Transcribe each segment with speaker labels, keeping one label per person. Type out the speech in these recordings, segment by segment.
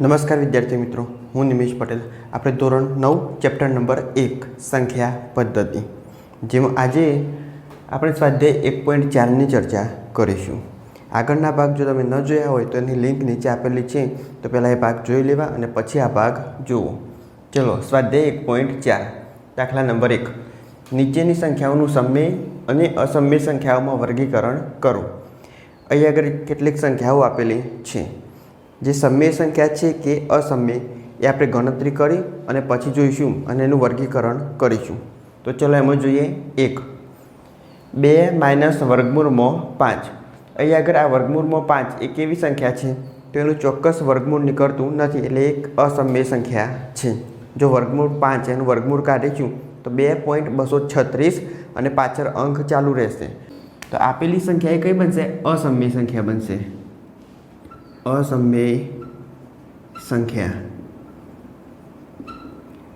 Speaker 1: નમસ્કાર વિદ્યાર્થી મિત્રો, હું નિમેશ પટેલ. આપણે ધોરણ નવ, ચેપ્ટર નંબર એક, સંખ્યા પદ્ધતિ, જેમાં આજે આપણે સ્વાધ્યાય એક પોઈન્ટ ચારની ચર્ચા કરીશું. આગળના ભાગ જો તમે ન જોયા હોય તો એની લિંક નીચે આપેલી છે, તો પહેલાં એ ભાગ જોઈ લેવા અને પછી આ ભાગ જુઓ. ચલો, સ્વાધ્યાય એક પોઈન્ટ ચાર, દાખલા નંબર એક. નીચેની સંખ્યાઓનું સમય અને અસમય સંખ્યાઓમાં વર્ગીકરણ કરો. અહીં આગળ કેટલીક સંખ્યાઓ આપેલી છે. જે સમય સંખ્યા છે કે અસમય એ આપણે ગણતરી કરી અને પછી જોઈશું અને એનું વર્ગીકરણ કરીશું. તો ચલો એમાં જોઈએ એક. બે માઇનસ વર્ગમૂળમાં પાંચ. અહીં આગળ આ વર્ગમૂળમાં પાંચ, એ કેવી સંખ્યા છે? તો એનું ચોક્કસ વર્ગમૂળ નીકળતું નથી, એટલે એક અસમ્ય સંખ્યા છે. જો વર્ગમૂળ પાંચ, એનું વર્ગમૂળ કાઢીશું તો બે પોઈન્ટ બસો છત્રીસ અને પાછળ અંક ચાલુ રહેશે. તો આપેલી સંખ્યા એ કઈ બનશે? અસમ્ય સંખ્યા બનશે. અસમય સંખ્યા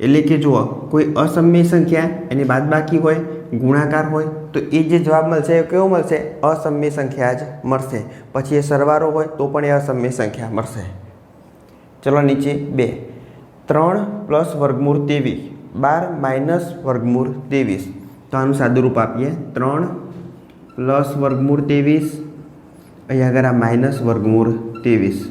Speaker 1: એટલે કે જુઓ, કોઈ અસમય સંખ્યા એની બાદબાકી હોય, ગુણાકાર હોય, તો એ જે જવાબ મળશે એ કેવો મળશે? અસમય સંખ્યા જ મળશે. પછી એ સરવારો હોય, તો પણ એ અસમય સંખ્યા મળશે. ચલો નીચે બે. ત્રણ પ્લસ વર્ગમૂળ ત્રેવીસ. બાર માઇનસ વર્ગમૂળ ત્રેવીસ. તો આનું સાદુરૂપ આપીએ. ત્રણ પ્લસ વર્ગમૂળ ત્રેવીસ. અહીંયા આગળ આ માઇનસ વર્ગમૂળ ત્રેવીસ.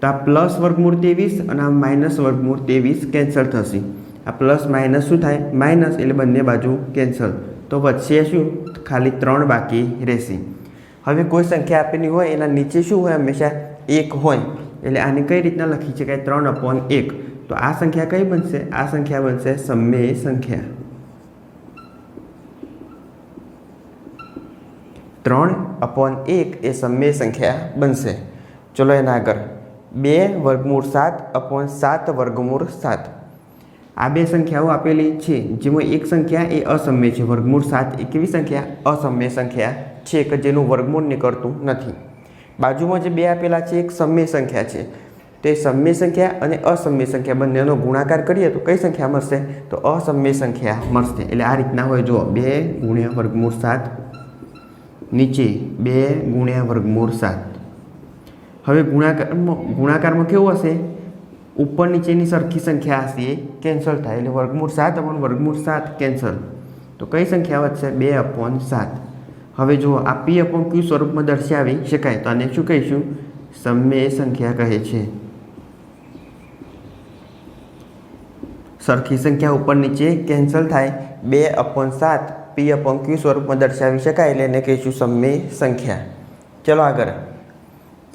Speaker 1: તો આ પ્લસ વર્ગમૂળ ત્રેવીસ અને આ માઇનસ વર્ગમૂળ ત્રેવીસ કેન્સલ થશે. આ પ્લસ માઇનસ શું થાય? માઇનસ એટલે બંને બાજુ કેન્સલ. તો વચ્ચે શું? ખાલી ત્રણ બાકી રહેશે. હવે કોઈ સંખ્યા આપેલી હોય, એના નીચે શું હોય? હંમેશા એક હોય. એટલે આને કઈ રીતના લખી શકાય? ત્રણ અપોન એક. તો આ સંખ્યા કઈ બનશે? આ સંખ્યા બનશે સમય સંખ્યા. ત્રણ અપોન એક એ સમય સંખ્યા બનશે. ચલો એના આગળ બે વર્ગમૂળ સાત અપોન સાત વર્ગમૂળ સાત. આ બે સંખ્યાઓ આપેલી છે, જેમાં એક સંખ્યા એ અસમ્ય છે. વર્ગમૂળ સાત એ કેવી સંખ્યા? અસમ્ય સંખ્યા છે કે જેનું વર્ગમૂળ નીકળતું નથી. બાજુમાં જે બે આપેલા છે, એક સમય સંખ્યા છે. તો એ સમય સંખ્યા અને અસમ્ય સંખ્યા બંનેનો ગુણાકાર કરીએ તો કઈ સંખ્યા મળશે? તો અસમ્ય સંખ્યા મળશે. એટલે આ રીતના હોય, જુઓ, બે ગુણ્યા વર્ગમૂળ સાત નીચે બે ગુણ્યા વર્ગમૂળ સાત. હવે ગુણાકારમાં ગુણાકારમાં કેવું હશે? ઉપર નીચેની સરખી સંખ્યા હશે. એ કેન્સલ થાય. એટલે વર્ગમૂળ સાત અપોન વર્ગમૂળ સાત કેન્સલ. તો કઈ સંખ્યા વધશે? બે અપોન સાત. હવે જુઓ, આ પી અપોન ક્યુ સ્વરૂપમાં દર્શાવી શકાય. તો આને શું કહીશું? સમ્ય સંખ્યા કહે છે. સરખી સંખ્યા ઉપર નીચે કેન્સલ થાય. બે અપોન સાત પી અપોન ક્યુ સ્વરૂપમાં દર્શાવી શકાય. એટલે એને કહીશું સમ્ય સંખ્યા. ચલો આગળ.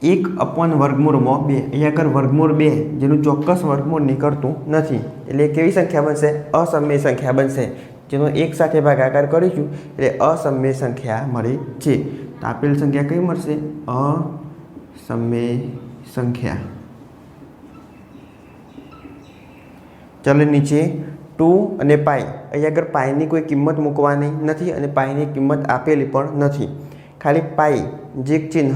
Speaker 1: એક અપોન વર્ગમૂળમાં બે. અહીંયા આગળ વર્ગમૂળ બે, જેનું ચોક્કસ વર્ગમૂળ નીકળતું નથી. એટલે કેવી સંખ્યા બનશે? અસમય સંખ્યા બનશે. જેનો એક સાથે ભાગાકાર કરીશું, એટલે અસમય સંખ્યા મળે છે. તો આપેલ સંખ્યા કઈ મળશે? અસમય સંખ્યા. ચાલો નીચે ટુ અને પાઈ. અહીંયા આગળ પાઈની કોઈ કિંમત મૂકવાની નથી અને પાઈની કિંમત આપેલી પણ નથી. ખાલી પાઈ, જે ચિહ્ન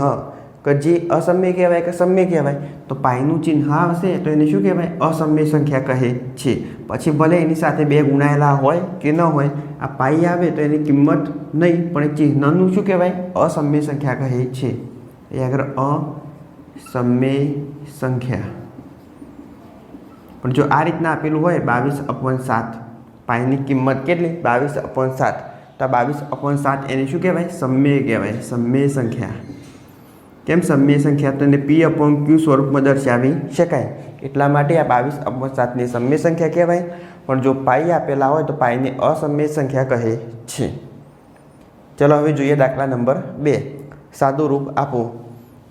Speaker 1: કે જે અસમ્ય કહેવાય કે સમ્ય કહેવાય, તો પાયનું ચિહ્ન હશે તો એને શું કહેવાય? અસમ્ય સંખ્યા કહે છે. પછી ભલે એની સાથે બે ગુણાયેલા હોય કે ન હોય, આ પાઈ આવે તો એની કિંમત નહીં, પણ ચિહ્નનું શું કહેવાય? અસમય સંખ્યા કહે છે. એ આગળ અસમ્ય સંખ્યા. પણ જો આ રીતના આપેલું હોય બાવીસ અપોન સાત, પાયની કિંમત કેટલી? બાવીસ અપોન સાત. તો બાવીસ અપોન સાત એને શું કહેવાય? સમ્ય કહેવાય. સમ્ય સંખ્યા. કેમ સમય સંખ્યા તો પી અપોન ક્યુ સ્વરૂપમાં દર્શાવી શકાય? એટલા માટે આ બાવીસ અપોન સાતની સમય સંખ્યા કહેવાય. પણ જો પાઈ આપેલા હોય તો પાઈને અસમય સંખ્યા કહે છે. ચલો હવે જોઈએ દાખલા નંબર બે. સાદું રૂપ આપો.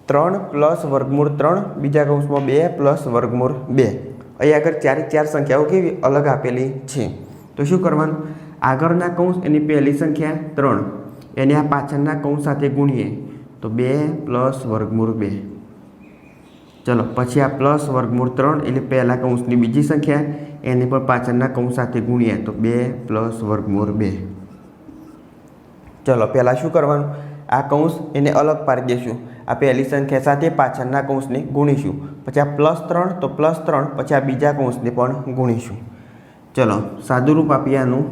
Speaker 1: ત્રણ પ્લસ વર્ગમૂળ ત્રણ, બીજા કૌંસમાં બે પ્લસ વર્ગમૂળ બે. અહીં આગળ ચારે ચાર સંખ્યાઓ કેવી અલગ આપેલી છે? તો શું કરવાનું? આગળના કૌંસ એની પહેલી સંખ્યા ત્રણ. એને આ પાછળના કૌંસ સાથે ગુણીએ. તો બે પ્લસ વર્ગમૂળ બે. ચલો, પછી આ પ્લસ વર્ગમૂળ ત્રણ એટલે પહેલા કૌંસની બીજી સંખ્યા, એને પણ પાછળના કૌંસ સાથે ગુણીએ તો બે પ્લસ વર્ગમૂળ બે. ચલો, પહેલાં શું કરવાનું? આ કૌંસ એને અલગ પાડી દઈશું આ પહેલી સંખ્યા સાથે પાછળના કૌંસને ગુણીશું. પછી આ પ્લસ ત્રણ તો પ્લસ ત્રણ, પછી આ બીજા કૌંસને પણ ગુણીશું. ચલો, સાદુરૂપ આપીએ આનું.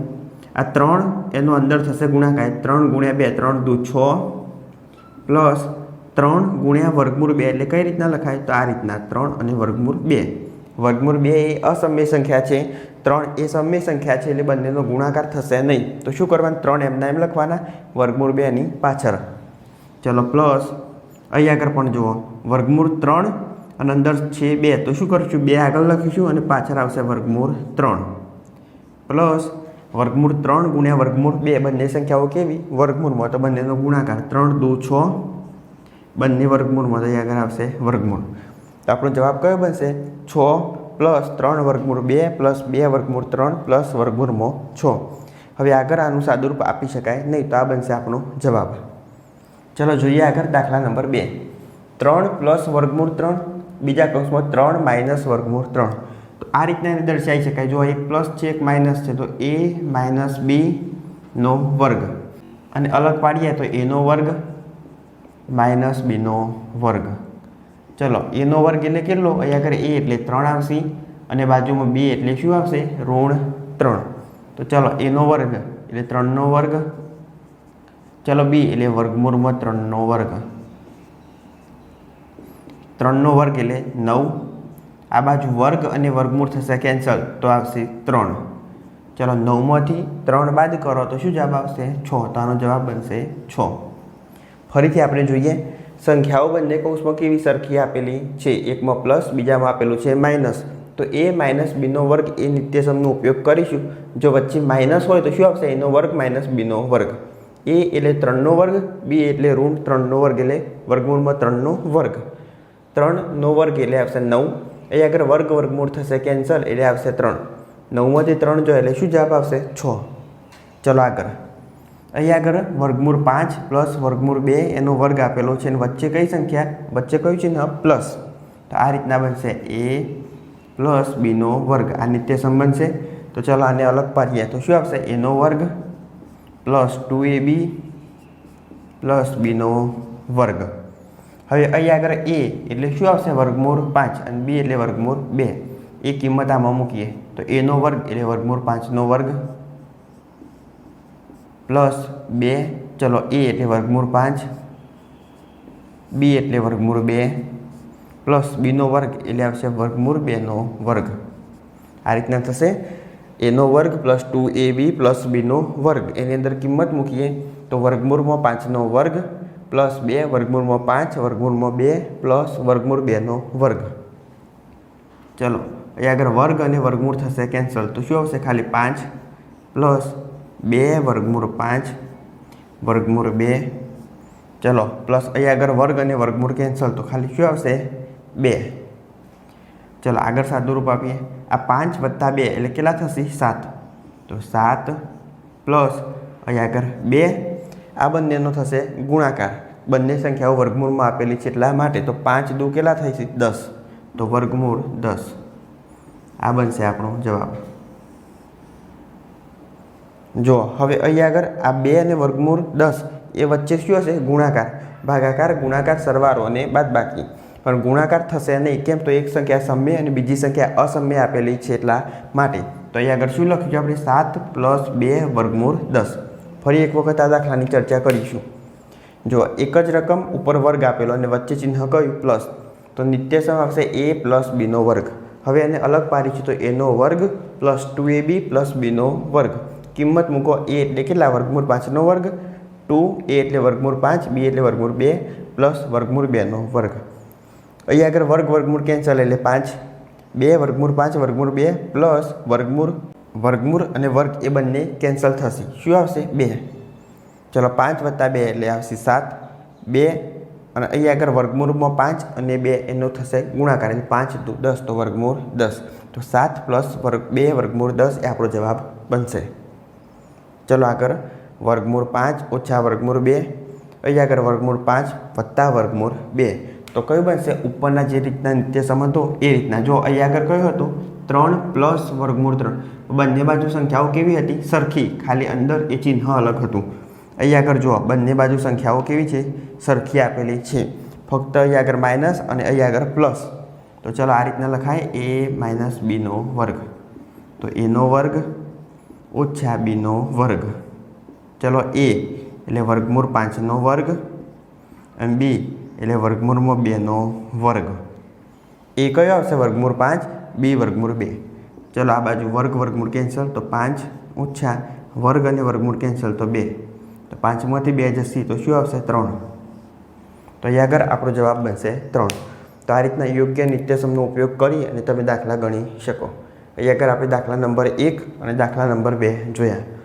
Speaker 1: આ ત્રણ એનો અંદર થશે ગુણાકાર. ત્રણ ગુણ્યા બે, ત્રણ દુ છ. પ્લસ ત્રણ ગુણ્યા વર્ગમૂળ બે એટલે કઈ રીતના લખાય? તો આ રીતના ત્રણ અને વર્ગમૂળ બે. વર્ગમૂળ બે એ અસમ્ય સંખ્યા છે. ત્રણ એ સમય સંખ્યા છે એટલે બંનેનો ગુણાકાર થશે નહીં. તો શું કરવાનું? ત્રણ એમના એમ લખવાના. વર્ગમૂળ બેની પાછળ. ચલો પ્લસ અહીં આગળ પણ જુઓ. વર્ગમૂળ ત્રણ અને અંદર છે બે. તો શું કરીશું? બે આગળ લખીશું અને પાછળ આવશે વર્ગમૂળ ત્રણ. પ્લસ વર્ગમૂળ ત્રણ ગુણ્યા વર્ગમૂળ બે, બંને સંખ્યાઓ કેવી? વર્ગમૂળમાં તો બંનેનો ગુણાકાર ત્રણ, દુ, છ. બંને વર્ગમૂળમાં તો આગળ આવશે વર્ગમૂળ. તો આપણો જવાબ કયો બનશે? છ પ્લસ ત્રણ વર્ગમૂળ બે પ્લસ બે વર્ગમૂળ ત્રણ પ્લસ વર્ગમૂળમાં છ. હવે આગળ આનું સાદુરૂપ આપી શકાય, નહીં તો આ બનશે આપણો જવાબ. ચલો જોઈએ આગળ દાખલા નંબર બે. ત્રણ પ્લસ વર્ગમૂળ ત્રણ, બીજા કૌંસમાં ત્રણ માઇનસ વર્ગમૂળ ત્રણ. આ રીતના એને દર્શાવી શકાય જો એક પ્લસ છે, એક માઇનસ છે, તો એ માઇનસ બીનો વર્ગ. અને અલગ પાડીએ તો એનો વર્ગ માઇનસ બીનો વર્ગ. ચલો એનો વર્ગ એટલે કેટલો? અહીંયા આગળ એ એટલે ત્રણ આવશે અને બાજુમાં બી એટલે શું આવશે? ઋણ ત્રણ. તો ચલો એનો વર્ગ એટલે ત્રણનો વર્ગ. ચલો બી એટલે વર્ગમૂળમાં ત્રણનો વર્ગ. ત્રણનો વર્ગ એટલે નવ આ બાજુ વર્ગ અને વર્ગમૂળ થશે કેન્સલ. તો આવશે ત્રણ. ચલો નવમાંથી ત્રણ બાદ કરો તો શું જવાબ આવશે? છ. તો આનો જવાબ બનશે છ. ફરીથી આપણે જોઈએ, સંખ્યાઓ બંને કૌંસમાં કેવી સરખી આપેલી છે? એકમાં પ્લસ, બીજામાં આપેલું છે માઇનસ. તો એ માઇનસ બીનો વર્ગ એ નિત્યસમનો ઉપયોગ કરીશું. જો વચ્ચે માઇનસ હોય તો શું આવશે? એનો વર્ગ માઇનસ બીનો વર્ગ. એ એટલે ત્રણનો વર્ગ, બી એટલે ઋણ ત્રણનો વર્ગ એટલે વર્ગમૂળમાં ત્રણનો વર્ગ. ત્રણનો વર્ગ એટલે આવશે નવ. અહીં આગળ વર્ગ વર્ગમૂળ થશે કેન્સલ, એટલે આવશે ત્રણ. નવમાંથી ત્રણ જો, એટલે શું જવાબ આવશે? છ. ચલો આગળ. અહીં આગળ વર્ગમૂળ પાંચ પ્લસ વર્ગમૂળ બે એનો વર્ગ આપેલો છે. અને વચ્ચે કઈ સંખ્યા? વચ્ચે કયું છે ને પ્લસ. તો આ રીતના બનશે. એ પ્લસ બીનો વર્ગ. આ નિત્ય સંબંધ છે. તો ચલો આને અલગ પાડીએ. તો શું આવશે? એનો વર્ગ plus two A B plus બીનો વર્ગ. હવે અહીં આગળ એ એટલે શું આવશે? વર્ગમૂળ પાંચ અને બી એટલે વર્ગમૂળ બે. એ કિંમત આમાં મૂકીએ. તો એનો વર્ગ એટલે વર્ગમૂળ પાંચનો વર્ગ પ્લસ બે. ચલો એ એટલે વર્ગમૂળ પાંચ. બી એટલે વર્ગમૂળ બે. પ્લસ બીનો વર્ગ એટલે આવશે વર્ગમૂળ બેનો વર્ગ. આ રીતના થશે. એનો વર્ગ plus two A B plus બીનો વર્ગ. એની અંદર કિંમત મૂકીએ. તો વર્ગમૂળમાં પાંચનો વર્ગ પ્લસ બે વર્ગમૂળમાં પાંચ, વર્ગમૂળમાં બે પ્લસ વર્ગમૂળ બેનો વર્ગ. ચલો, અહીં આગળ વર્ગ અને વર્ગમૂળ થશે કેન્સલ તો શું આવશે? ખાલી પાંચ પ્લસ બે, વર્ગમૂળ પાંચ, વર્ગમૂળ બે. ચલો પ્લસ અહીં આગળ વર્ગ અને વર્ગમૂળ કેન્સલ તો ખાલી શું આવશે? બે. ચલો, આગળ સાદુરૂપ આપીએ. આ પાંચ વત્તા બે, એટલે કેટલા થશે? સાત. તો સાત પ્લસ અહીં આગળ બે આ બંનેનો થશે ગુણાકાર. બંને સંખ્યાઓ વર્ગમૂળમાં આપેલી છે એટલા માટે તો પાંચ દુ કેટલા થાય છે? દસ. તો વર્ગમૂળ દસ. આ બનશે આપણો જવાબ. જો, હવે અહીં આગળ આ બે અને વર્ગમૂળ દસ, એ વચ્ચે શું હશે? ગુણાકાર. ભાગાકાર, ગુણાકાર, સરવારો અને બાદબાકી. પણ ગુણાકાર થશે નહીં. કેમ? તો એક સંખ્યા સમય અને બીજી સંખ્યા અસમય આપેલી છે એટલા માટે. તો અહીં આગળ શું લખ્યું છે? આપણે સાત પ્લસ બે વર્ગમૂળ દસ. ફરી એક વખત આ દાખલાની ચર્ચા કરીશું. જો એક જ રકમ ઉપર વર્ગ આપેલો અને વચ્ચે ચિહ્ન કયું પ્લસ, તો નિત્યસમ આવશે એ પ્લસ બીનો વર્ગ. હવે એને અલગ પાડી છે તો એનો વર્ગ plus two A B plus બીનો વર્ગ. કિંમત મૂકો એ એટલે કેટલા વર્ગમૂળ પાંચનો વર્ગ? ટુ એ એટલે વર્ગમૂળ પાંચ, બી એટલે વર્ગમૂળ બે પ્લસ વર્ગમૂળ બેનો વર્ગ. અહીંયા આગળ વર્ગ વર્ગમૂળ કેન્સલ એટલે પાંચ. બે વર્ગમૂળ પાંચ, વર્ગમૂળ બે પ્લસ વર્ગમૂળ વર્ગમૂળ અને વર્ગ એ બંને કેન્સલ થશે. શું આવશે? બે. ચલો પાંચ વત્તા બે એટલે આવશે સાત. બે અને અહીં આગળ વર્ગમૂળમાં પાંચ અને બે એનો થશે ગુણાકાર. એટલે પાંચ દુ દસ તો વર્ગમૂળ દસ. તો સાત પ્લસ વર્ગ બે વર્ગમૂળ દસ એ આપણો જવાબ બનશે. ચલો આગળ વર્ગમૂળ પાંચ ઓછા વર્ગમૂળ બે. અહીં આગળ વર્ગમૂળ પાંચ વત્તા વર્ગમૂળ બે. તો કયું બનશે? ઉપરના જે રીતના નિત્ય સંબંધો એ રીતના. જો અહીં આગળ કયું હતું? ત્રણ પ્લસ વર્ગમૂળ ત્રણ. બંને બાજુ સંખ્યાઓ કેવી હતી? સરખી. ખાલી અંદર એ ચિહ્ન અલગ હતું. અહીંયા આગળ જુઓ. બંને બાજુ સંખ્યાઓ કેવી છે? સરખી આપેલી છે. ફક્ત અહીંયા આગળ માઇનસ અને અહીંયા આગળ પ્લસ. તો ચલો આ રીતના લખાય. એ માઇનસ બીનો વર્ગ. તો એનો વર્ગ ઓછા બીનો વર્ગ. ચલો એ એટલે વર્ગમૂળ પાંચનો વર્ગ અને બી એટલે વર્ગમૂળમાં બેનો વર્ગ. એ કયો આવશે? વર્ગમૂળ પાંચ. બી વર્ગમૂળ બે. ચલો આ બાજુ વર્ગ વર્ગમૂળ કેન્સલ તો પાંચ ઓછા વર્ગ અને વર્ગમૂળ કેન્સલ તો બે. તો પાંચમાંથી બે જશે તો શું આવશે? ત્રણ. તો અહીંયા આગળ આપણો જવાબ બનશે ત્રણ. તો આ રીતના યોગ્ય નિત્યસમનો ઉપયોગ કરી અને તમે દાખલા ગણી શકો. અહીંયા આગળ આપણે દાખલા નંબર એક અને દાખલા નંબર બે જોયા.